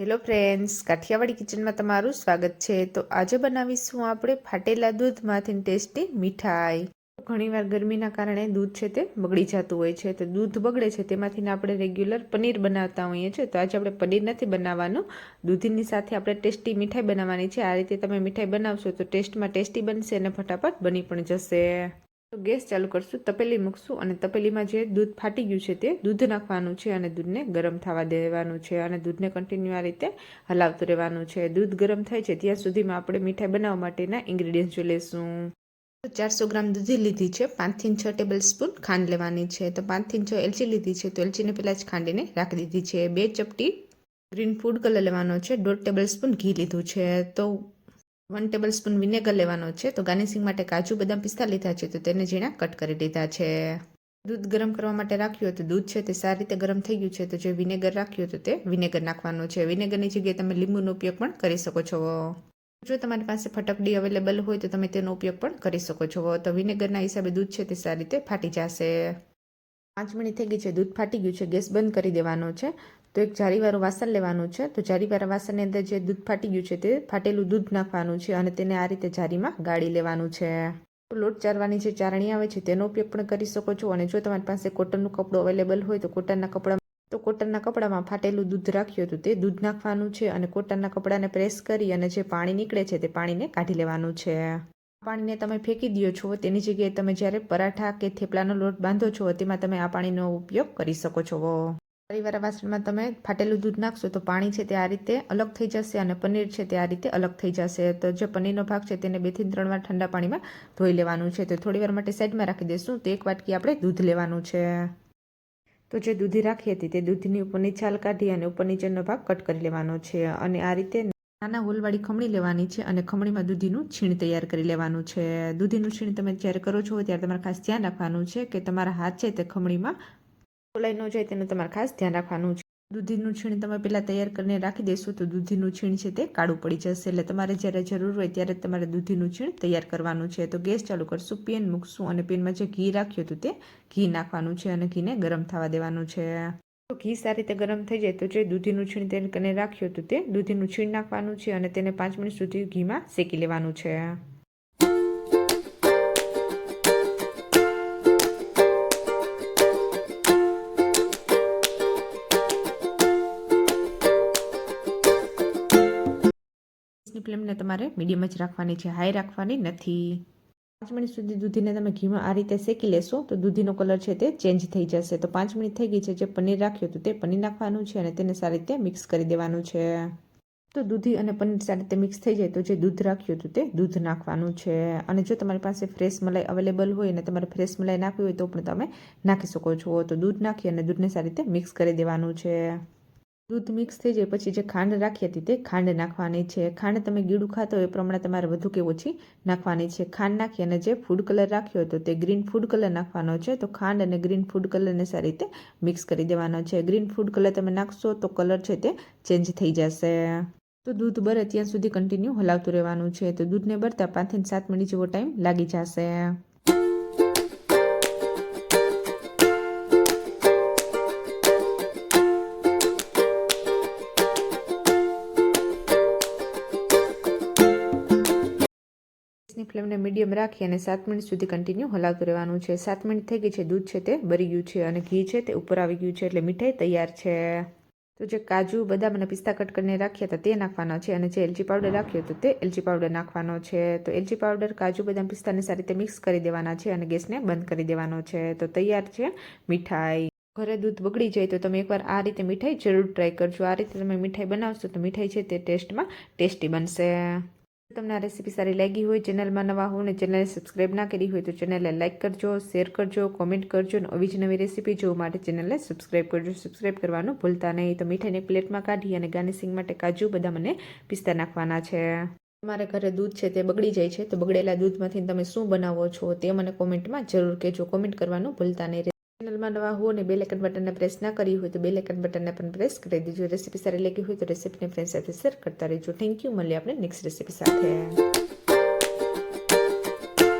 Hello friends Kathiawadi કિચનમાં તમારું સ્વાગત છે. તો આજે બનાવીશું આપણે ફાટેલા દૂધમાંથી ટેસ્ટી મીઠાઈ. ઘણીવાર ગરમીના કારણે દૂધ છે તે બગડી જતું હોય છે. તો દૂધ બગડે છે તેમાંથી આપણે રેગ્યુલર પનીર બનાવતા હોઈએ છીએ. તો આજે આપણે પનીર નથી બનાવવાનું. દૂધની સાથે આપણે ટેસ્ટી મીઠાઈ બનાવવાની છે. આ રીતે તમે મીઠાઈ બનાવશો તો ટેસ્ટમાં ટેસ્ટી બનશે અને ફટાફટ બની પણ જશે. તો ગેસ ચાલુ કરશું, તપેલી મૂકશું અને તપેલીમાં જે દૂધ ફાટી ગયું છે તે દૂધ નાખવાનું છે અને દૂધને ગરમ થવા દેવાનું છે અને દૂધને કન્ટિન્યુ આ રીતે હલાવતું રહેવાનું છે. દૂધ ગરમ થાય છે ત્યાં સુધીમાં આપણે મીઠાઈ બનાવવા માટેના ઇન્ગ્રીડિયન્ટ જોઈ લેશું. તો ચારસો ગ્રામ દૂધી લીધી છે, પાંચથી છ ટેબલ સ્પૂન ખાંડ લેવાની છે. તો પાંચથી છ એલચી લીધી છે, તો એલચીને પહેલાં જ ખાંડીને રાખી દીધી છે. બે ચપટી ગ્રીન ફૂડ કલર લેવાનો છે, દોઢ ટેબલ સ્પૂન ઘી લીધું છે. તો વન ટેબલ સ્પૂન વિનેગર લેવાનો છે. તો ગાર્નિશિંગ માટે કાજુ બદામ પિસ્તા લીધા છે. તો તેને ઝીણા કટ કરી લીધા છે. દૂધ ગરમ કરવા માટે રાખ્યું હતું દૂધ છે તે સારી રીતે ગરમ થઈ ગયું છે. તો જે વિનેગર રાખ્યું હતું તે વિનેગર નાખવાનું છે. વિનેગરની જગ્યાએ તમે લીંબુનો ઉપયોગ પણ કરી શકો છો. જો તમારી પાસે ફટકડી અવેલેબલ હોય તો તમે તેનો ઉપયોગ પણ કરી શકો છો. તો વિનેગરના હિસાબે દૂધ છે તે સારી રીતે ફાટી જશે. પાંચ મિનિટ થઈ ગઈ છે, દૂધ ફાટી ગયું છે, ગેસ બંધ કરી દેવાનો છે. તો એક જારીવાળું વાસણ લેવાનું છે. તો જારીવાળા વાસણની અંદર જે દૂધ ફાટી ગયું છે તે ફાટેલું દૂધ નાખવાનું છે અને તેને આ રીતે જારીમાં ગાળી લેવાનું છે. લોટ ચારવાની જે ચારણી આવે છે તેનો ઉપયોગ પણ કરી શકો છો અને જો તમારી પાસે કોટનનું કપડું અવેલેબલ હોય તો કોટનના કપડા તો કોટનના કપડામાં ફાટેલું દૂધ રાખ્યું હતું તે દૂધ નાખવાનું છે અને કોટનના કપડાને પ્રેસ કરી અને જે પાણી નીકળે છે તે પાણીને કાઢી લેવાનું છે. પાણીને તમે ફેંકી દો છો, તેની જગ્યાએ તમે જ્યારે પરાઠા કે થેપલાનો લોટ બાંધો છો, તેમાં તમે આ પાણીનો ઉપયોગ કરી શકો છો. પરિવાર વાસણમાં તમે ફાટેલું દૂધ નાખશો તો પાણી છે તે આ રીતે અલગ થઈ જશે અને પનીર છે તે આ રીતે અલગ થઈ જશે. તો જે પનીરનો ભાગ છે તેને બેથી ત્રણ વાર ઠંડા પાણીમાં ધોઈ લેવાનું છે. તો થોડી વાર માટે સાઈડમાં રાખી દઈશું. તો એક વાટકી આપણે દૂધ લેવાનું છે. તો જે દૂધી રાખી હતી તે દૂધની ઉપરની છાલ કાઢી અને ઉપર નીચેનો ભાગ કટ કરી લેવાનો છે. અને આ રીતે નાના હોલવાળી ખમણી લેવાની છે અને ખમણીમાં દૂધીનું છીણ તૈયાર કરી લેવાનું છે. દૂધીનું છીણ તમે જ્યારે કરો છો ત્યારે તમારે ખાસ ધ્યાન રાખવાનું છે કે તમારા હાથ છે તે ખમણીમાં ખોલાઈ ન જાય તેનું તમારે ખાસ ધ્યાન રાખવાનું છે. દૂધીનું છીણ તમે પહેલાં તૈયાર કરીને રાખી દેશો તો દૂધીનું છીણ છે તે કાળું પડી જશે. એટલે તમારે જ્યારે જરૂર હોય ત્યારે તમારે દૂધીનું છીણ તૈયાર કરવાનું છે. તો ગેસ ચાલુ કરશું, પેન મૂકશું અને પેનમાં જે ઘી રાખ્યું હતું તે ઘી નાખવાનું છે અને ઘીને ગરમ થવા દેવાનું છે. ઘી સારી રીતે ગરમ થઈ જાય તો જે દૂધીનું છીણ તેને રાખ્યું હતું તે દૂધીનું છીણ નાખવાનું છે અને તેને પાંચ મિનિટ સુધી ઘીમાં શેકી લેવાનું છે. ફ્લેમને તમારે મીડિયમ જ રાખવાની છે, હાઈ રાખવાની નથી. પાંચ મિનિટ સુધી દૂધીને તમે ઘીમાં આ રીતે શેકી લેશો, તો દૂધીનો કલર છે તે ચેન્જ થઈ જશે. તો પાંચ મિનિટ થઈ ગઈ છે, જે પનીર રાખ્યું હતું તે પનીર નાખવાનું છે અને તેને સારી રીતે મિક્સ કરી દેવાનું છે. તો દૂધી અને પનીર સારી રીતે મિક્સ થઈ જાય તો જે દૂધ રાખ્યું હતું તે દૂધ નાખવાનું છે. અને જો તમારી પાસે ફ્રેશ મલાઈ અવેલેબલ હોય અને તમારે ફ્રેશ મલાઈ નાખવી હોય તો પણ તમે નાખી શકો છો. તો દૂધ નાખી અને દૂધને સારી રીતે મિક્સ કરી દેવાનું છે. દૂધ મિક્સ થઈ જાય, પછી જે ખાંડ રાખી હતી તે ખાંડ નાખવાની છે. ખાંડ તમે ગીડું ખાતો એ પ્રમાણે તમારે વધુ કે ઓછી નાખવાની છે. ખાંડ નાખી અને જે ફૂડ કલર રાખ્યો હતો તે ગ્રીન ફૂડ કલર નાખવાનો છે. તો ખાંડ અને ગ્રીન ફૂડ કલરને સારી રીતે મિક્સ કરી દેવાનો છે. ગ્રીન ફૂડ કલર તમે નાખશો તો કલર છે તે ચેન્જ થઈ જશે. તો દૂધ બરે ત્યાં સુધી કન્ટિન્યુ હલાવતું રહેવાનું છે. તો દૂધને બરતા પાંચથી સાત મિનિટ જેવો ટાઈમ લાગી જશે. ગેસની ફ્લેમને મીડિયમ રાખી અને સાત મિનિટ સુધી કન્ટિન્યુ હલાવતું રહેવાનું છે. સાત મિનિટ થઈ ગઈ છે. દૂધ છે તે બરી ગયું છે અને ઘી છે તે ઉપર આવી ગયું છે એટલે મીઠાઈ તૈયાર છે. તો જે કાજુ, બદામ અને પિસ્તા કટ કરીને રાખ્યા હતા તે નાખવાના છે અને જે એલચી પાવડર રાખ્યો હતો તે એલચી પાવડર નાખવાનો છે. તો એલચી પાવડર, કાજુ, બદામ, પિસ્તાને સારી રીતે મિક્સ કરી દેવાના છે અને ગેસને બંધ કરી દેવાનો છે. તો તૈયાર છે મીઠાઈ. ઘરે દૂધ બગડી જાય તો તમે એકવાર આ રીતે મીઠાઈ જરૂર ટ્રાય કરજો. આ રીતે તમે મીઠાઈ બનાવશો તો મીઠાઈ છે તે ટેસ્ટમાં ટેસ્ટી બનશે. તમને આ રેસીપી સારી લાગી હોય ચેનલમાં નવા હો ને ચેનલને સબસ્ક્રાઈબ ના કરી હોય તો ચેનલને લાઇક કરજો શેર કરજો કોમેન્ટ કરજો અને આવી જ નવી રેસીપી જોવા માટે ચેનલને સબસ્ક્રાઈબ કરજો. સબસ્ક્રાઈબ કરવાનું ભૂલતા નહીં. તો મીઠાઈને પ્લેટમાં કાઢી અને ગાર્નિશિંગ માટે કાજુ બદામ અને પિસ્તા નાખવાના છે. તમારે ઘરે દૂધ છે તે બગડી જાય છે. તો બગડેલા દૂધમાંથી તમે શું બનાવો છો તે મને કોમેન્ટમાં જરૂર કહેજો. કોમેન્ટ કરવાનું ભૂલતા નહીં. ચેનલમાં નવા હો અને બેલ લેકન બટનને પ્રેસ ના કરી હોય તો બે લેકન બટનને પણ પ્રેસ કરી દેજો. રેસીપી સારી લાગી હોય તો રેસીપીને ફ્રેન્ડ સાથે શેર કરતા રહેજો. થેન્ક યુ મળીએ આપણે નેક્સ્ટ રેસીપી સાથે.